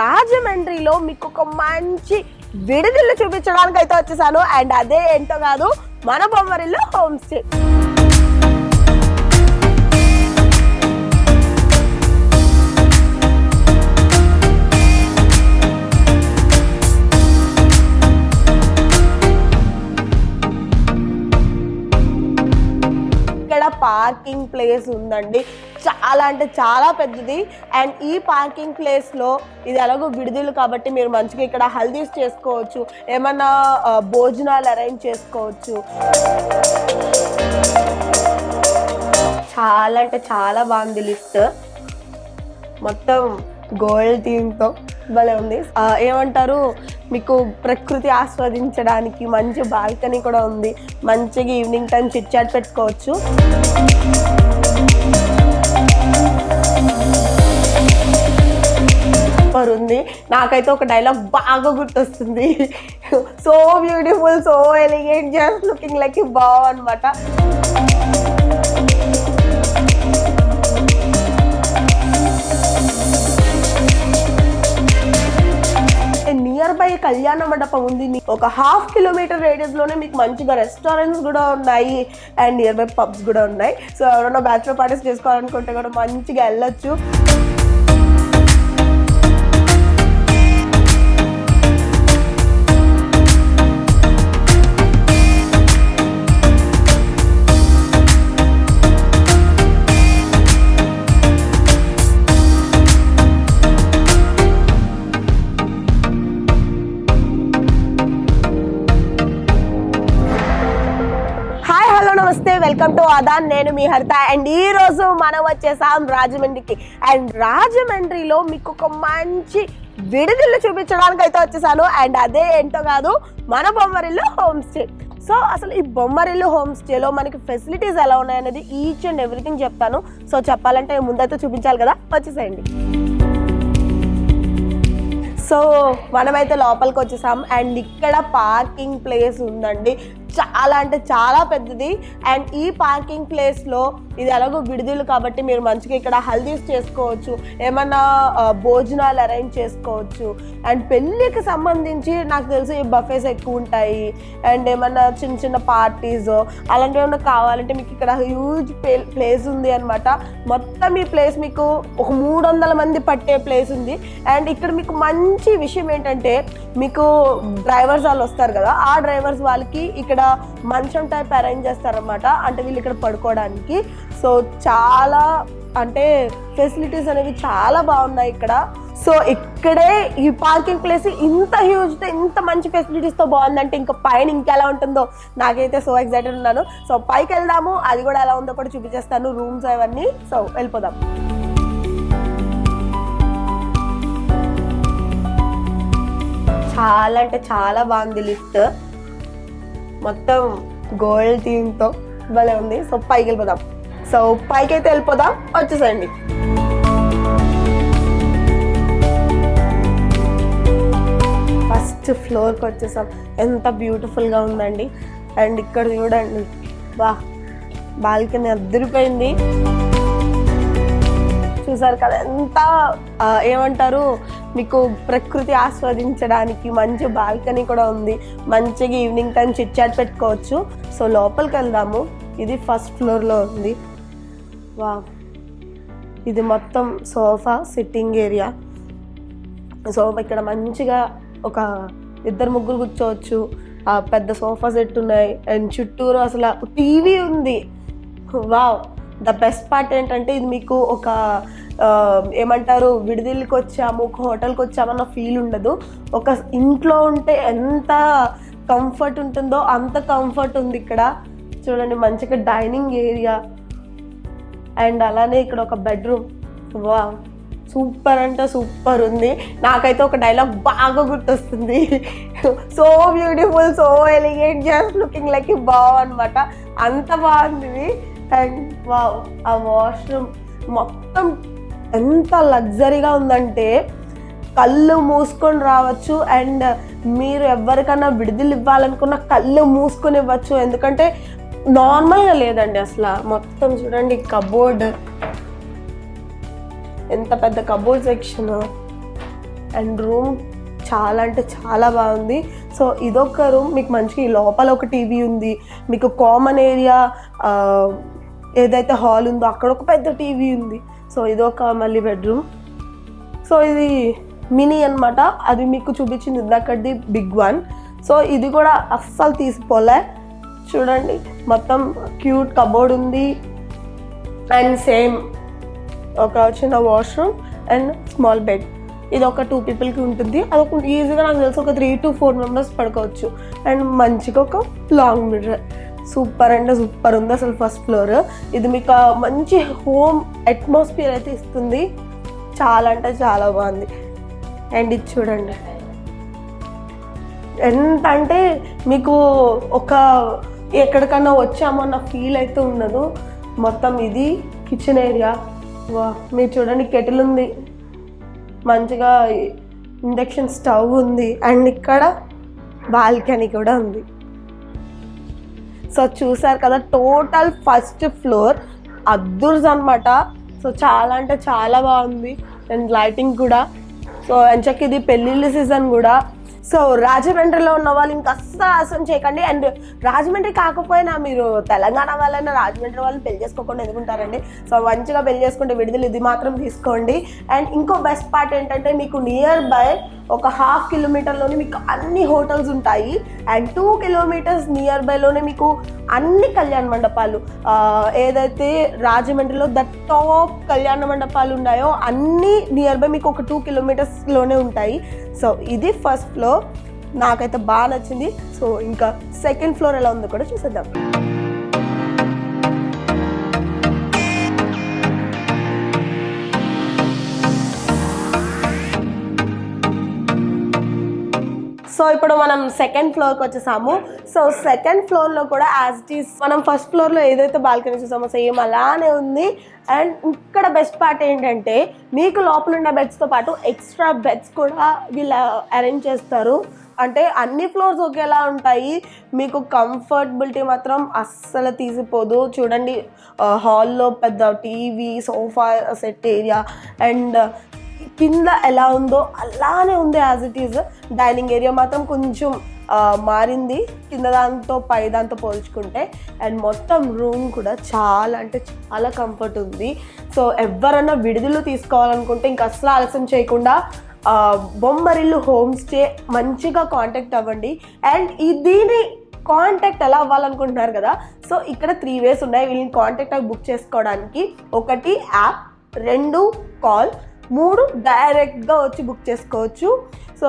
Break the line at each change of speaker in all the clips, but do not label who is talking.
రాజమండ్రిలో మీకు ఒక మంచి విడుదల చూపించడానికి అయితే వచ్చేసాను. అండ్ అదే ఏంటో కాదు మన బొమ్మరిలో హోమ్ స్టే. పార్కింగ్ ప్లేస్ ఉందండి. చాలా అంటే చాలా పెద్దది. అండ్ ఈ పార్కింగ్ ప్లేస్లో ఇది ఎలాగో విడుదల కాబట్టి మీరు మంచిగా ఇక్కడ హల్దీస్ చేసుకోవచ్చు. ఏమన్నా భోజనాలు అరేంజ్ చేసుకోవచ్చు. చాలా అంటే చాలా బాగుంది లిఫ్ట్. మొత్తం గోల్డ్ థీమ్తో భలే ఉంది. ఏమంటారు? మీకు ప్రకృతి ఆస్వాదించడానికి మంచి బాల్కనీ కూడా ఉంది. మంచిగా ఈవినింగ్ టైం చిట్ చాట్ పెట్టుకోవచ్చు. సూపర్ ఉంది. నాకైతే ఒక డైలాగ్ బాగా గుర్తొస్తుంది. So beautiful so elegant just looking like wow అనమాట కళ్యాణ మండపం ఉంది. ఒక హాఫ్ కిలోమీటర్ రేడియస్లోనే మీకు మంచిగా రెస్టారెంట్స్ కూడా ఉన్నాయి. అండ్ నియర్ బై పబ్స్ కూడా ఉన్నాయి. సో ఎవరైనా బ్యాచులర్ పార్టీస్ చేసుకోవాలనుకుంటే కూడా మంచిగా వెళ్ళొచ్చు. వెల్కమ్ నేను మీ హరిత. అండ్ ఈ రోజు మనం వచ్చేసాం రాజమండ్రికి. అండ్ రాజమండ్రిలో మీకు ఒక మంచి విడుదల చూపించడానికి అయితే వచ్చేసాను. అండ్ అదే ఏంటో కాదు మన బొమ్మరిల్లు హోమ్ స్టే. సో అసలు ఈ బొమ్మరిల్లు హోమ్ స్టేలో మనకి ఫెసిలిటీస్ ఎలా ఉన్నాయనేది ఈచ్ అండ్ ఎవ్రీథింగ్ చెప్తాను. సో చెప్పాలంటే ముందైతే చూపించాలి కదా. వచ్చేసేయండి. సో మనమైతే లోపలికి వచ్చేసాం. అండ్ ఇక్కడ పార్కింగ్ ప్లేస్ ఉందండి. చాలా అంటే చాలా పెద్దది. అండ్ ఈ పార్కింగ్ ప్లేస్లో ఇది ఎలాగో విడుదల కాబట్టి మీరు మంచిగా ఇక్కడ హల్దీస్ చేసుకోవచ్చు. ఏమన్నా భోజనాలు అరేంజ్ చేసుకోవచ్చు. అండ్ పెళ్ళికి సంబంధించి నాకు తెలిసి బఫేస్ ఎక్కువ ఉంటాయి. అండ్ ఏమన్నా చిన్న చిన్న పార్టీస్ అలాంటివి ఏమన్నా కావాలంటే మీకు ఇక్కడ హ్యూజ్ ప్లేస్ ఉంది అనమాట మొత్తం ఈ ప్లేస్ మీకు ఒక మూడు వందల మంది పట్టే ప్లేస్ ఉంది. అండ్ ఇక్కడ మీకు మంచి విషయం ఏంటంటే మీకు డ్రైవర్స్ వాళ్ళు వస్తారు కదా ఆ డ్రైవర్స్ వాళ్ళకి ఇక్కడ మంచం టైప్ అరేంజ్ చేస్తారనమాట అంటే వీళ్ళు ఇక్కడ పడుకోవడానికి. సో చాలా అంటే ఫెసిలిటీస్ అనేవి చాలా బాగున్నాయి ఇక్కడ. సో ఇక్కడే ఈ పార్కింగ్ ప్లేస్ ఇంత హ్యూజ్ ఇంత మంచి ఫెసిలిటీస్తో బాగుందంటే ఇంకా పైన ఇంకెలా ఉంటుందో నాకైతే సో ఎక్సైటెడ్ ఉన్నాను. సో పైకి వెళ్దాము. అది కూడా ఎలా ఉందో కూడా చూపించేస్తాను. రూమ్స్ అవన్నీ. సో వెళ్ళిపోదాం. చాలా అంటే చాలా బాగుంది లిఫ్ట్. మొత్తం గోల్డ్ థీమ్తో భలే ఉంది. సో పైకి వెళ్ళిపోదాం సో పైకి అయితే వెళ్ళిపోదాం. వచ్చేసండి ఫస్ట్ ఫ్లోర్కి వచ్చేసాం. ఎంత బ్యూటిఫుల్గా ఉందండి. అండ్ ఇక్కడ చూడండి. వా బాల్కనీ అద్దరిపోయింది. చూసారు కదా ఎంత ఏమంటారు మీకు ప్రకృతి ఆస్వాదించడానికి మంచి బాల్కనీ కూడా ఉంది. మంచిగా ఈవినింగ్ టైం చిట్ చాట్ పెట్టుకోవచ్చు. సో లోపలికి వెళ్దాము. ఇది ఫస్ట్ ఫ్లోర్లో ఉంది. వా ఇది మొత్తం సోఫా సిట్టింగ్ ఏరియా సో ఇక్కడ మంచిగా ఒక ఇద్దరు ముగ్గురు కూర్చోవచ్చు. ఆ పెద్ద సోఫా సెట్ ఉన్నాయి. అండ్ చుట్టూరు అసలు టీవీ ఉంది. వావ్ ద బెస్ట్ పార్ట్ ఏంటంటే ఇది మీకు ఒక ఏమంటారు విడిదిల్లికి వచ్చాము ఒక హోటల్కి వచ్చామన్న ఫీల్ ఉండదు. ఒక ఇంట్లో ఉంటే ఎంత కంఫర్ట్ ఉంటుందో అంత కంఫర్ట్ ఉంది ఇక్కడ. చూడండి మంచిగా డైనింగ్ ఏరియా. అండ్ అలానే ఇక్కడ ఒక బెడ్రూమ్. వా సూపర్ అంటే సూపర్ ఉంది. నాకైతే ఒక డైలాగ్ బాగా గుర్తొస్తుంది. So beautiful so elegant just looking like wow అనమాట అంత బాగుంది. అండ్ వావ్ ఆ వాష్రూమ్ మొత్తం ఎంత లగ్జరీగా ఉందంటే కళ్ళు మూసుకొని రావచ్చు అండ్ మీరు ఎవరికైనా విడుదల ఇవ్వాలనుకున్న కళ్ళు మూసుకొని ఇవ్వచ్చు. ఎందుకంటే నార్మల్గా లేదండి అసలు. మొత్తం చూడండి కబోర్డ్ ఎంత పెద్ద కబోర్డ్ సెక్షన్ అండ్ రూమ్ చాలా అంటే చాలా బాగుంది. సో ఇదొక రూమ్ మీకు మంచిగా ఈ లోపల ఒక టీవీ ఉంది. మీకు కామన్ ఏరియా ఏదైతే హాల్ ఉందో అక్కడ ఒక పెద్ద టీవీ ఉంది. సో ఇదొక మళ్ళీ బెడ్రూమ్. సో ఇది మినీ అనమాట అది మీకు చూపించింది ఇందాకది బిగ్ వన్. సో ఇది కూడా అస్సలు తీసిపోలే. చూడండి మొత్తం క్యూట్ కబోర్డ్ ఉంది. అండ్ సేమ్ ఒక చిన్న వాష్రూమ్ అండ్ స్మాల్ బెడ్. ఇది ఒక టూ పీపుల్కి ఉంటుంది. అది ఒక ఈజీగా నాకు తెలిసి ఒక త్రీ టు ఫోర్ మెంబర్స్ పడుకోవచ్చు. అండ్ మంచిగా ఒక లాంగ్ మిర్రర్. సూపర్ అంటే సూపర్ ఉంది అసలు ఫస్ట్ ఫ్లోర్. ఇది మీకు మంచి హోమ్ అట్మాస్ఫియర్ అయితే ఇస్తుంది. చాలా అంటే చాలా బాగుంది. అండ్ ఇది చూడండి. ఎంత అంటే మీకు ఒక ఎక్కడికన్నా వచ్చామన్న ఫీల్ అయితే ఉండదు. మొత్తం ఇది కిచెన్ ఏరియా వా మీరు చూడండి కెటిల్ ఉంది. మంచిగా ఇండక్షన్ స్టవ్ ఉంది. అండ్ ఇక్కడ బాల్కనీ కూడా ఉంది. సో చూసారు కదా టోటల్ ఫస్ట్ ఫ్లోర్ అద్దుర్స్ అనమాట సో చాలా అంటే చాలా బాగుంది. అండ్ లైటింగ్ కూడా. సో ఎంచక్ ఇది పెళ్ళిళ్ళ సీజన్ కూడా. సో రాజమండ్రిలో ఉన్న వాళ్ళు ఇంకా అస్సలు ఆసం చేయకండి. అండ్ రాజమండ్రి కాకపోయినా మీరు తెలంగాణ వాళ్ళైనా రాజమండ్రి వాళ్ళు పెళ్ళి చేసుకోకుండా ఎదుగుంటారండి సో మంచిగా పెళ్ళి చేసుకుంటే విడుదల ఇది మాత్రం తీసుకోండి. అండ్ ఇంకో బెస్ట్ పార్ట్ ఏంటంటే మీకు నియర్ బై ఒక హాఫ్ కిలోమీటర్లోనే మీకు అన్ని హోటల్స్ ఉంటాయి. అండ్ టూ కిలోమీటర్స్ నియర్ బైలోనే మీకు అన్ని కళ్యాణ మండపాలు ఏదైతే రాజమండ్రిలో ద టాప్ కళ్యాణ మండపాలు ఉన్నాయో అన్నీ నియర్ బై మీకు ఒక టూ కిలోమీటర్స్లోనే ఉంటాయి. సో ఇది ఫస్ట్ ఫ్లో సో నాకైతే బాగా నచ్చింది. సో ఇంకా సెకండ్ ఫ్లోర్ ఎలా ఉందో కూడా చూసేద్దాం. సో ఇప్పుడు మనం సెకండ్ ఫ్లోర్కి వచ్చేసాము. సో సెకండ్ ఫ్లోర్లో కూడా యాజ్ ఈస్ మనం ఫస్ట్ ఫ్లోర్లో ఏదైతే బాల్కనీ చూసామో సేమ్ అలానే ఉంది. అండ్ ఇక్కడ బెస్ట్ పార్ట్ ఏంటంటే మీకు లోపల ఉన్న బెడ్స్తో పాటు ఎక్స్ట్రా బెడ్స్ కూడా వీళ్ళు అరేంజ్ చేస్తారు. అంటే అన్ని ఫ్లోర్స్ ఒకేలా ఉంటాయి. మీకు కంఫర్టబిలిటీ మాత్రం అస్సలు తీసిపోదు. చూడండి హాల్లో పెద్ద TV sofa set area and కింద ఎలా ఉందో అలానే ఉంది as it is dining area మాత్రం కొంచెం మారింది. కింద దాంతో పై దాంతో పోల్చుకుంటే అండ్ మొత్తం రూమ్ కూడా చాలా అంటే చాలా కంఫర్ట్ ఉంది. సో ఎవరైనా విడుదల తీసుకోవాలనుకుంటే ఇంకా అసలు ఆలస్యం చేయకుండా బొమ్మరిల్లు హోమ్ స్టే మంచిగా కాంటాక్ట్ అవ్వండి. అండ్ దీని కాంటాక్ట్ ఎలా అవ్వాలనుకుంటున్నారు కదా? సో ఇక్కడ త్రీ వేస్ ఉన్నాయి. వీళ్ళని కాంటాక్ట్ అవి బుక్ చేసుకోవడానికి. ఒకటి యాప్ రెండు కాల్ మూడు డైరెక్ట్గా వచ్చి బుక్ చేసుకోవచ్చు. సో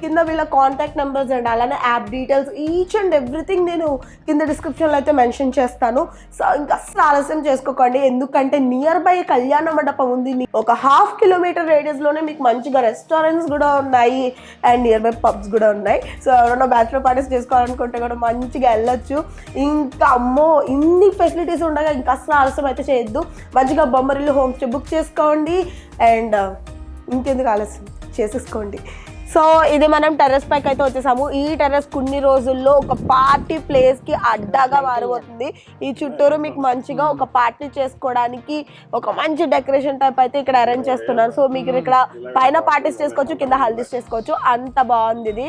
కింద వీళ్ళ కాంటాక్ట్ నెంబర్స్ అండ్ అలానే app details each and everything నేను కింద డిస్క్రిప్షన్లో అయితే మెన్షన్ చేస్తాను. సో ఇంకా అసలు ఆలస్యం చేసుకోకండి. ఎందుకంటే నియర్ బై కళ్యాణ మండపం ఉంది. ఒక హాఫ్ కిలోమీటర్ రేడియస్లోనే మీకు మంచిగా రెస్టారెంట్స్ కూడా ఉన్నాయి అండ్ నియర్ బై పబ్స్ కూడా ఉన్నాయి. సో ఎవరైనా బ్యాచులర్ పార్టీస్ చేసుకోవాలనుకుంటే కూడా మంచిగా వెళ్ళొచ్చు. ఇంకా అమ్మో ఇన్ని ఫెసిలిటీస్ ఉండగా ఇంకా అసలు ఆలస్యం అయితే చేయొద్దు. మంచిగా బొమ్మరిల్లు హోమ్ స్టే బుక్ చేసుకోండి. అండ్ ఇంకెందుకు ఆలస్యం? చేసేసుకోండి. సో ఇది మనం టెర్రస్ పైకి అయితే వచ్చేసాము. ఈ టెర్రస్ కొన్ని రోజుల్లో ఒక పార్టీ ప్లేస్కి అడ్డాగా మారిపోతుంది. ఈ చుట్టూరు మీకు మంచిగా ఒక పార్టీ చేసుకోవడానికి ఒక మంచి డెకరేషన్ టైప్ అయితే ఇక్కడ అరేంజ్ చేస్తున్నారు. సో మీకు ఇక్కడ పైన పార్టీస్ చేసుకోవచ్చు కింద హల్దీస్ చేసుకోవచ్చు. అంత బాగుంది ఇది.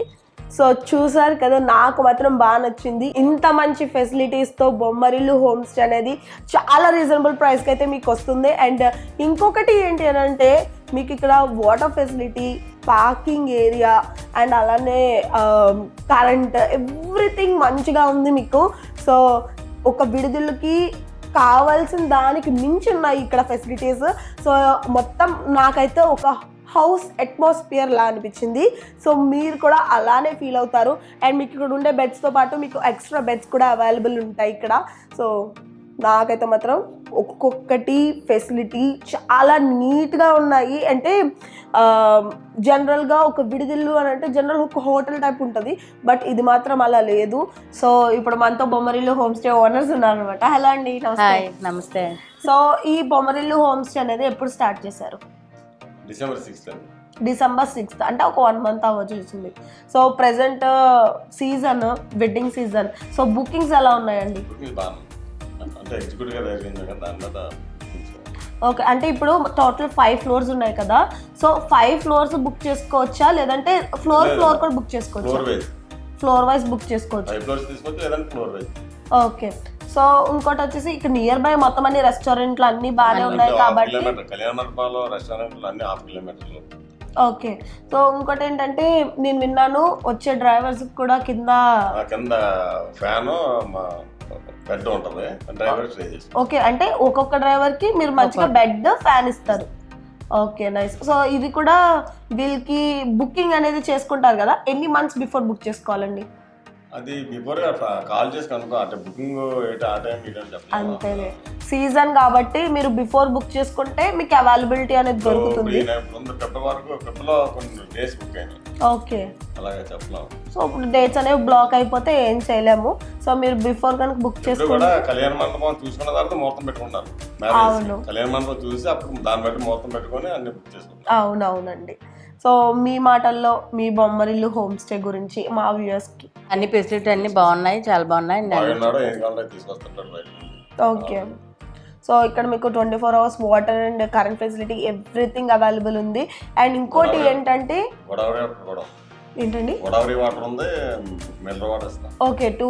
సో చూసారు కదా నాకు మాత్రం బాగా నచ్చింది. ఇంత మంచి ఫెసిలిటీస్తో బొమ్మరిల్లు హోమ్ స్టే అనేది చాలా రీజనబుల్ ప్రైస్కి అయితే మీకు వస్తుంది. అండ్ ఇంకొకటి ఏంటి అని అంటే మీకు ఇక్కడ water facility parking area and అలానే కరెంట్ ఎవ్రీథింగ్ మంచిగా ఉంది మీకు. సో ఒక విడుదలకి కావాల్సిన దానికి మించి ఉన్నాయి ఇక్కడ ఫెసిలిటీస్ సో మొత్తం నాకైతే ఒక హౌస్ అట్మాస్ఫియర్ లా అనిపించింది. సో మీరు కూడా అలానే ఫీల్ అవుతారు. అండ్ మీకు ఇక్కడ ఉండే బెడ్స్తో పాటు మీకు ఎక్స్ట్రా బెడ్స్ కూడా అవైలబుల్ ఉంటాయి ఇక్కడ. సో నాకైతే మాత్రం ఒక్కొక్కటి ఫెసిలిటీ చాలా నీట్గా ఉన్నాయి. అంటే జనరల్గా ఒక విడిదిల్లు అని అంటే జనరల్ ఒక హోటల్ టైప్ ఉంటుంది. బట్ ఇది మాత్రం అలా లేదు. సో ఇప్పుడు మనతో బొమ్మరిల్లు హోమ్ స్టే ఓనర్స్ ఉన్నారు అనమాట హలో అండి నమస్తే.
నమస్తే.
సో ఈ బొమ్మరిల్లు హోమ్ స్టే అనేది ఎప్పుడు స్టార్ట్ చేశారు?
డిసెంబర్ సిక్స్త్
డిసెంబర్ సిక్స్త్ అంటే ఒక one month అవ్వచ్చింది so present season wedding season so bookings ఎలా ఉన్నాయండి? ఓకే అంటే ఇప్పుడు టోటల్ ఫైవ్ ఫ్లోర్స్ ఉన్నాయి కదా. సో ఫైవ్ ఫ్లోర్స్ బుక్ చేసుకోవచ్చా? లేదంటే ఫ్లోర్. ఫ్లోర్ కూడా బుక్ చేసుకోవచ్చా? ఫ్లోర్ వైజ్ బుక్ చేసుకోవచ్చు. ఓకే. సో ఇంకోటి వచ్చేసి ఇక్కడ నియర్ బై మొత్తం అన్ని రెస్టారెంట్లు అన్ని బాగానే ఉన్నాయి కాబట్టి
కిలోమీటర్ కళ్యాణ మండపాలు రెస్టారెంట్లు అన్ని హాఫ్ కిలోమీటర్లు.
ఓకే. సో ఇంకోటి ఏంటంటే నేను విన్నాను వచ్చే డ్రైవర్స్ కూడా కింద
కింద ఫ్యాన్ బెడ్ ఉంటుంది. Driver
okay. అంటే ఒక్కొక్క డ్రైవర్కి మీరు మంచిగా బెడ్ ఫ్యాన్ ఇస్తారు. ఓకే నైస్ సో ఇది కూడా వీళ్ళకి బుకింగ్ అనేది చేసుకుంటారు కదా? ఎన్ని మంత్స్ బిఫోర్ బుక్ చేసుకోవాలండి?
అది బిఫోర్ కాల్ చేసి కనుక్కో అంటే బుకింగ్ ఆ టైం
అంతేలే. సీజన్ కాబట్టి మీరు బిఫోర్ బుక్ చేసుకుంటే మీకు అవైలబిలిటీ అనేది దొరుకుతుంది.
ముందు ఫిబ్రవరి వరకు ఫిబ్రవరిలో కొన్ని డేస్ బుక్ అయినాయి.
ఓకే.
అలాగే చెప్పలేము
సో ఇప్పుడు డేట్స్ అనేవి బ్లాక్ అయిపోతే ఏం చేయలేము. సో మీరు బిఫోర్ కనుక బుక్ చేసుకుంటే
కూడా కళ్యాణ మండపం చూసుకున్న తర్వాత ముహూర్తం పెట్టుకుంటారు.
అవును.
కళ్యాణ మండపం చూసి అప్పుడు దాన్ని బట్టి ముహూర్తం పెట్టుకొని అన్ని బుక్ చేసుకుంటారు.
అవునవునండి. సో మీ మాటల్లో మీ బొమ్మరిల్లు హోమ్ స్టే గురించి మా వ్యూయర్స్కి.
అన్ని ఫెసిలిటీ అన్ని బాగున్నాయి చాలా బాగున్నాయి.
ఓకే. సో ఇక్కడ మీకు twenty four hours water and current facility everything available ఉంది. అండ్ ఇంకోటి ఏంటంటే ఏంటండి?
గోదావరి వాటర్ ఉంది మినరల్ వాటర్ ఇస్తాం.
Okay two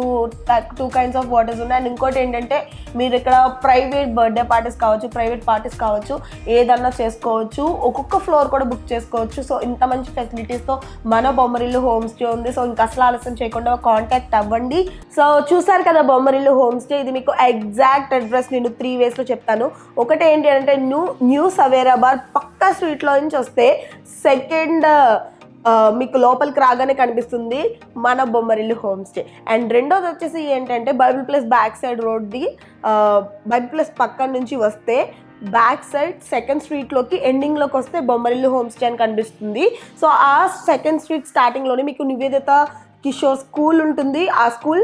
two kinds of waters ఉన్నాయి. అండ్ ఇంకోటి ఏంటంటే మీరు ఇక్కడ ప్రైవేట్ బర్త్డే పార్టీస్ కావచ్చు ప్రైవేట్ పార్టీస్ కావచ్చు ఏదన్నా చేసుకోవచ్చు. ఒక్కొక్క ఫ్లోర్ కూడా బుక్ చేసుకోవచ్చు. సో ఇంత మంచి ఫెసిలిటీస్తో మన బొమ్మరిల్లు హోమ్ స్టే ఉంది. సో ఇంకా అసలు ఆలస్యం చేయకుండా కాంటాక్ట్ అవ్వండి. సో చూసారు కదా బొమ్మరిల్లు హోమ్ స్టే ఇది మీకు ఎగ్జాక్ట్ అడ్రస్ నేను త్రీ వేస్లో చెప్తాను. ఒకటి ఏంటి అంటే న్యూ న్యూ సవేరాబాద్ పక్క స్ట్రీట్లో నుంచి వస్తే సెకండ్ మీకు లోపలికి రాగానే కనిపిస్తుంది మన బొమ్మరిల్లు హోమ్ స్టే అండ్ రెండోది వచ్చేసి ఏంటంటే బైబిల్ ప్లస్ బ్యాక్ సైడ్ రోడ్ది బైబిల్ ప్లస్ పక్కన నుంచి వస్తే బ్యాక్ సైడ్ సెకండ్ స్ట్రీట్లోకి ఎండింగ్లోకి వస్తే బొమ్మరిల్లు హోమ్ స్టే అని కనిపిస్తుంది. సో ఆ సెకండ్ స్ట్రీట్ స్టార్టింగ్లోనే మీకు నివేదిత కిషోర్ స్కూల్ ఉంటుంది. ఆ స్కూల్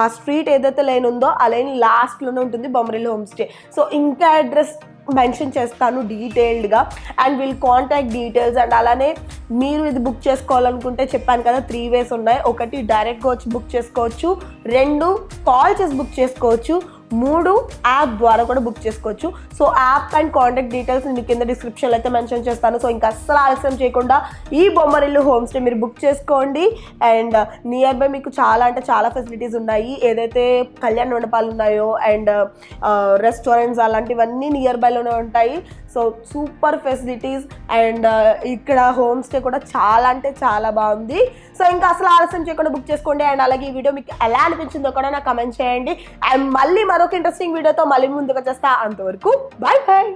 ఆ స్ట్రీట్ ఏదైతే లైన్ ఉందో ఆ లైన్ లాస్ట్లోనే ఉంటుంది బొమ్మరిల్లు హోమ్ స్టే సో ఇంకా అడ్రస్ మెన్షన్ చేస్తాను డీటెయిల్డ్గా. And we'll contact details. And అలానే మీరు ఇది బుక్ చేసుకోవాలనుకుంటే చెప్పాను కదా త్రీ వేస్ ఉన్నాయి. ఒకటి డైరెక్ట్గా వచ్చి బుక్ చేసుకోవచ్చు. రెండు కాల్ చేసి బుక్ చేసుకోవచ్చు. మూడు యాప్ ద్వారా కూడా బుక్ చేసుకోవచ్చు. So app and contact details నేను కింద డిస్క్రిప్షన్లో అయితే మెన్షన్ చేస్తాను. సో ఇంకా అస్సలు ఆలస్యం చేయకుండా ఈ బొమ్మరిల్లు హోమ్ స్టే మీరు బుక్ చేసుకోండి. అండ్ నియర్ బై మీకు చాలా అంటే చాలా ఫెసిలిటీస్ ఉన్నాయి. ఏదైతే కళ్యాణ మండపాలు ఉన్నాయో అండ్ రెస్టారెంట్స్ అలాంటివన్నీ నియర్ బైలోనే ఉంటాయి. సో సూపర్ ఫెసిలిటీస్ అండ్ ఇక్కడ హోమ్ స్టే కూడా చాలా అంటే చాలా బాగుంది. సో ఇంకా అసలు ఆలస్యం చేయకుండా బుక్ చేసుకోండి. అండ్ అలాగే ఈ వీడియో మీకు ఎలా అనిపించిందో కూడా నాకు కమెంట్ చేయండి. అండ్ మళ్ళీ మరొక ఇంట్రెస్టింగ్ వీడియోతో మళ్ళీ ముందుకు వచ్చేస్తా. అంతవరకు బాయ్ బాయ్